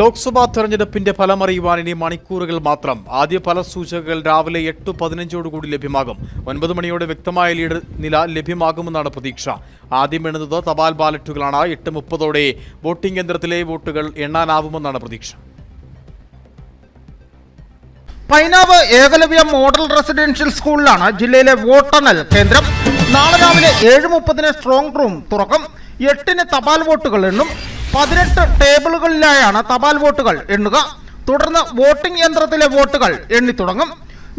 ലോക്സഭാ തെരഞ്ഞെടുപ്പിന്റെ ഫലമറിയുവാൻ ഇനി മണിക്കൂറുകൾ മാത്രം. ആദ്യ ഫല സൂചകകൾ രാവിലെ എട്ട് പതിനഞ്ചോടുകൂടി ലഭ്യമാകും. ഒൻപത് മണിയോടെ വ്യക്തമായ ലീഡ് നില ലഭ്യമാകുമെന്നാണ് പ്രതീക്ഷ. ആദ്യം എണ്ണുന്നത് തപാൽ ബാലറ്റുകളാണ്. എട്ട് മുപ്പതോടെ വോട്ടിംഗ് യന്ത്രത്തിലെ വോട്ടുകൾ എണ്ണാനാവുമെന്നാണ് പ്രതീക്ഷ. പൈനാവ് ഏകലവ്യ മോഡൽ റെസിഡൻഷ്യൽ സ്കൂളിലാണ് ജില്ലയിലെ വോട്ടെണ്ണൽ കേന്ദ്രം. നാളെ രാവിലെ ഏഴ് മുപ്പതിന് സ്ട്രോങ് റൂം തുറക്കും. എട്ടിന് തപാൽ വോട്ടുകൾ എണ്ണും. പതിനെട്ട് ടേബിളുകളിലായാണ് തപാൽ വോട്ടുകൾ എണ്ണുക. തുടർന്ന് വോട്ടിംഗ് യന്ത്രത്തിലെ വോട്ടുകൾ എണ്ണി തുടങ്ങും.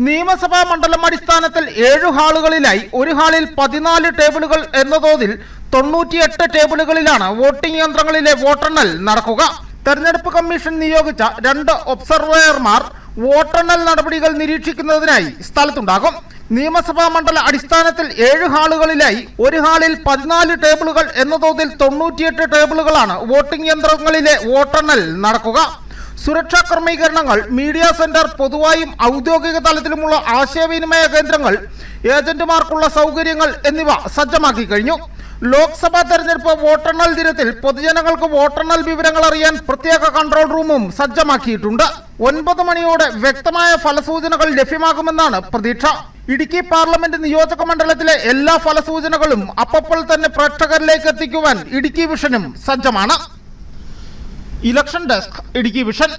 നിയമസഭാ മണ്ഡലം അടിസ്ഥാനത്തിൽ ഏഴു ഹാളുകളിലായി ഒരു ഹാളിൽ പതിനാല് ടേബിളുകൾ എന്ന തോതിൽ തൊണ്ണൂറ്റിയെട്ട് ടേബിളുകളിലാണ് വോട്ടിംഗ് യന്ത്രങ്ങളിലെ വോട്ടെണ്ണൽ നടക്കുക. തെരഞ്ഞെടുപ്പ് കമ്മീഷൻ നിയോഗിച്ച രണ്ട് ഒബ്സർവേയർമാർ വോട്ടെണ്ണൽ നടപടികൾ നിരീക്ഷിക്കുന്നതിനായി സ്ഥലത്തുണ്ടാകും. നിയമസഭാ മണ്ഡല അടിസ്ഥാനത്തിൽ ഏഴ് ഹാളുകളിലായി ഒരു ഹാളിൽ പതിനാല് ടേബിളുകൾ എന്ന തോതിൽ തൊണ്ണൂറ്റിയെട്ട് ടേബിളുകളാണ് വോട്ടിംഗ് യന്ത്രങ്ങളിലെ വോട്ടെണ്ണൽ നടക്കുക. സുരക്ഷാ ക്രമീകരണങ്ങൾ മീഡിയ സെന്റർ പൊതുവായും ഔദ്യോഗിക തലത്തിലുമുള്ള ആശയവിനിമയ കേന്ദ്രങ്ങൾ ഏജന്റുമാർക്കുള്ള സൗകര്യങ്ങൾ എന്നിവ സജ്ജമാക്കി കഴിഞ്ഞു. ലോക്സഭാ തെരഞ്ഞെടുപ്പ് വോട്ടെണ്ണൽ ദിനത്തിൽ പൊതുജനങ്ങൾക്ക് വോട്ടെണ്ണൽ വിവരങ്ങൾ അറിയാൻ പ്രത്യേക കൺട്രോൾ റൂമും സജ്ജമാക്കിയിട്ടുണ്ട്. ഒൻപത് മണിയോടെ വ്യക്തമായ ഫലസൂചനകൾ ലഭ്യമാകുമെന്നാണ് പ്രതീക്ഷ. ഇടുക്കി പാർലമെന്റ് നിയോജക മണ്ഡലത്തിലെ എല്ലാ ഫലസൂചനകളും അപ്പോൾ തന്നെ പ്രേക്ഷകരിലേക്ക് എത്തിക്കുവാൻ ഇടുക്കി വിഷനും സജ്ജമാണ്. Election desk Idukki vision.